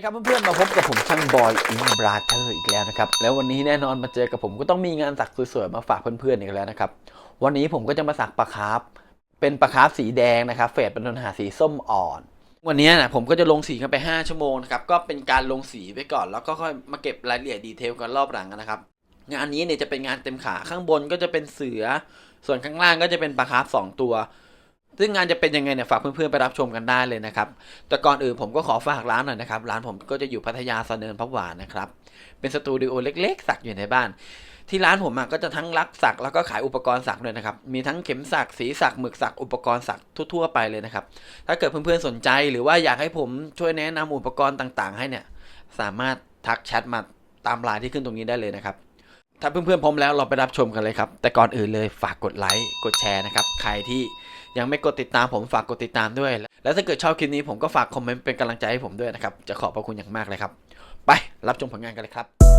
ดีครับเพื่อนๆ มาพบกับผมช่างบอยอินบราเธอร์อีกแล้วนะครับ แล้ววันนี้แน่นอนมาเจอกับผมก็ต้องมีงานสักสวยๆ มาฝากเพื่อนๆ อีกแล้วนะครับ วันนี้ผมก็จะมาสักปลาคาร์ฟเป็นปลาคาร์ฟสีแดงนะครับ เฟดเป็นโทนหาสีส้มอ่อน วันนี้นะผมก็จะลงสีกันไป 5 ชั่วโมงนะครับ ก็เป็นการลงสีไปก่อน แล้วก็ค่อยมาเก็บรายละเอียดดีเทลกันรอบหลังนะครับ งานนี้เนี่ยจะเป็นงานเต็มขาข้างบนก็จะเป็นเสือ ส่วนข้างล่างก็จะเป็นปลาคาร์ฟสองตัว ซึ่งงานจะเป็นยังไงเนี่ยฝากเพื่อนๆไปรับชมกันได้เลยนะครับ แต่ก่อนอื่นผมก็ขอฝากร้านหน่อยนะครับ ร้านผมก็จะอยู่พัทยาซอยเนินพับหวานนะครับ เป็นสตูดิโอเล็กๆ สักอยู่ในบ้าน ที่ร้านผมก็จะทั้งรักสักแล้วก็ขายอุปกรณ์สักด้วยนะครับ มีทั้งเข็มสักสีสักหมึกสักอุปกรณ์สักทั่วๆไปเลยนะครับ ถ้าเกิดเพื่อนๆสนใจหรือว่าอยากให้ผมช่วยแนะนำอุปกรณ์ต่างๆ ให้เนี่ย สามารถทักแชทมาตามไลน์ที่ขึ้นตรงนี้ได้เลยนะครับถ้าเพื่อนๆพร้อมแล้วเราไปรับชมกันเลยครับ แต่ก่อนอื่นเลยฝากกดไลค์กดแชร์นะครับ ใครที่ ยังไม่กดติดตามผมฝากกดติดตามด้วย และถ้าเกิดชอบคลิปนี้ผมก็ฝากคอมเมนต์เป็นกำลังใจให้ผมด้วยนะครับ จะขอบพระคุณอย่างมากเลยครับ ไปรับชมผลงานกันเลยครับ